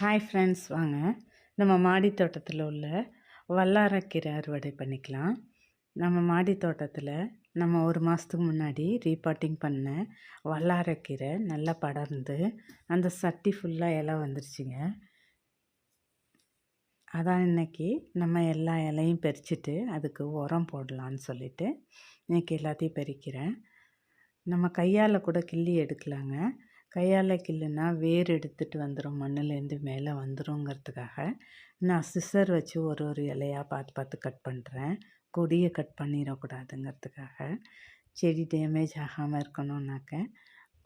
Hi friends வாங்க. நம்ம மாடி தோட்டத்தில் உள்ள வல்லாரக்கீரை அறுவடை பண்ணிக்கலாம். நம்ம மாடி தோட்டத்தில் நம்ம ஒரு மாதத்துக்கு முன்னாடி ரீபாட்டிங் பண்ண வல்லாரக்கீரை நல்லா படர்ந்து அந்த சட்டி ஃபுல்லாக இலை வந்துருச்சுங்க. அதான் இன்றைக்கி நம்ம எல்லா இலையும் பறிச்சுட்டு அதுக்கு உரம் போடலான்னு சொல்லிவிட்டு இன்றைக்கி எல்லாத்தையும் பறிக்கிறேன். நம்ம கையால் கூட கிள்ளி எடுக்கலாங்க. கையால் கில்லுனா வேர் எடுத்துகிட்டு வந்துடும் மண்ணுலேருந்து மேலே வந்துடுங்கிறதுக்காக நான் சிசர் வச்சு ஒரு ஒரு இலையாக பார்த்து பார்த்து கட் பண்ணுறேன் கொடியை கட் பண்ணிடக்கூடாதுங்கிறதுக்காக. செடி டேமேஜ் ஆகாமல் இருக்கணும்னாக்க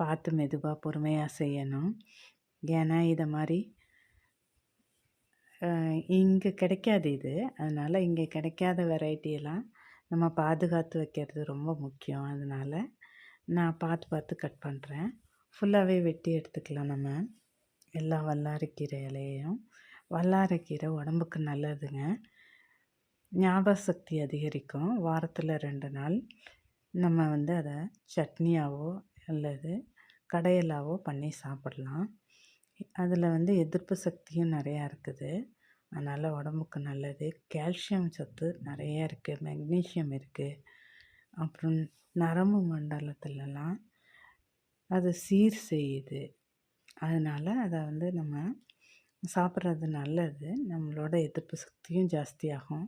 பார்த்து மெதுவாக பொறுமையாக செய்யணும். ஏன்னா இதை மாதிரி இங்கே கிடைக்காது இது. அதனால் இங்கே கிடைக்காத வெரைட்டியெல்லாம் நம்ம பாதுகாத்து வைக்கிறது ரொம்ப முக்கியம். அதனால் நான் பார்த்து பார்த்து கட் பண்ணுறேன் ஃபுல்லாகவே வெட்டி எடுத்துக்கலாம் நம்ம. எல்லா வல்லாரைக்கீரை இலையையும் வல்லாரைக்கீரை உடம்புக்கு நல்லதுங்க. ஞாபக சக்தி அதிகரிக்கும். வாரத்தில் ரெண்டு நாள் நம்ம வந்து அதை சட்னியாவோ அல்லது கடையலாவோ பண்ணி சாப்பிடலாம். அதில் வந்து எதிர்ப்பு சக்தியும் நிறையா இருக்குது. அதனால் உடம்புக்கு நல்லது. கால்சியம் சத்து நிறைய இருக்குது மெக்னீஷியம் இருக்குது அப்புறம் நரம்பு மண்டலத்துலலாம் அது சீர் செய்யுது. அதனால் அதை வந்து நம்ம சாப்பிட்றது நல்லது. நம்மளோட எதிர்ப்பு சக்தியும் ஜாஸ்தியாகும்.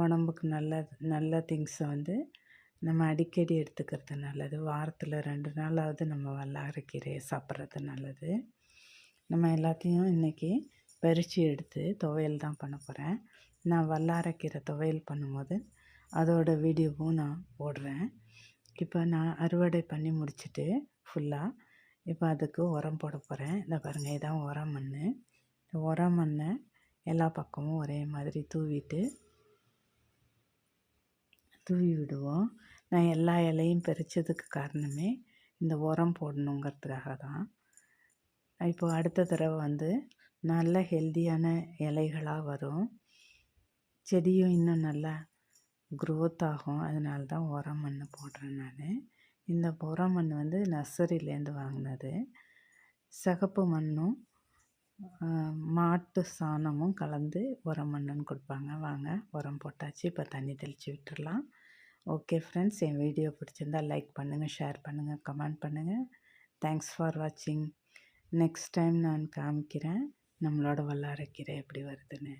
உடம்புக்கு நல்ல நல்ல திங்ஸை வந்து நம்ம அடிக்கடி எடுத்துக்கிறது நல்லது. வாரத்தில் ரெண்டு நாளாவது நம்ம வல்லாரக்கீரையை சாப்பிட்றது நல்லது. நம்ம எல்லாத்தையும் இன்றைக்கி பறித்து எடுத்து துவையல் தான் பண்ண போகிறேன் நான் வல்லாரக்கீரை துவையல் பண்ணும்போது அதோட வீடியோவும் நான் போடுறேன். இப்போ நான் அறுவடை பண்ணி முடிச்சுட்டு ஃபுல்லாக இப்போ அதுக்கு உரம் போட போகிறேன் இந்த பாருங்கள் இதான் உரம் மண் இந்த உரம் மண்ணை எல்லா பக்கமும் ஒரே மாதிரி தூவிட்டு தூவி விடுவோம். நான் எல்லா இலையும் பறித்ததுக்கு காரணமே இந்த உரம் போடணுங்கிறதுக்காக தான். இப்போ அடுத்த தடவை வந்து நல்ல ஹெல்த்தியான இலைகளாக வரும். செடியும் இன்னும் நல்லா க்ரோத் ஆகும். அதனால தான் உரம் மண் போடுறேன் நான். இந்த உரம் மண் வந்து நர்சரியிலேருந்து வாங்கினது. சிகப்பு மண்ணும் மாட்டு சாணமும் கலந்து உரம் மண்ணுன்னு கொடுப்பாங்க. வாங்க உரம் போட்டாச்சு. இப்போ தண்ணி தெளித்து விட்டுடலாம். ஓகே ஃப்ரெண்ட்ஸ் என் வீடியோ பிடிச்சிருந்தால் லைக் பண்ணுங்கள் ஷேர் பண்ணுங்கள் கமெண்ட் பண்ணுங்கள் தேங்க்ஸ் ஃபார் வாட்சிங் நெக்ஸ்ட் டைம் நான் காமிக்கிறேன் நம்மளோட வல்லாரைக்கீரை எப்படி வருதுன்னு.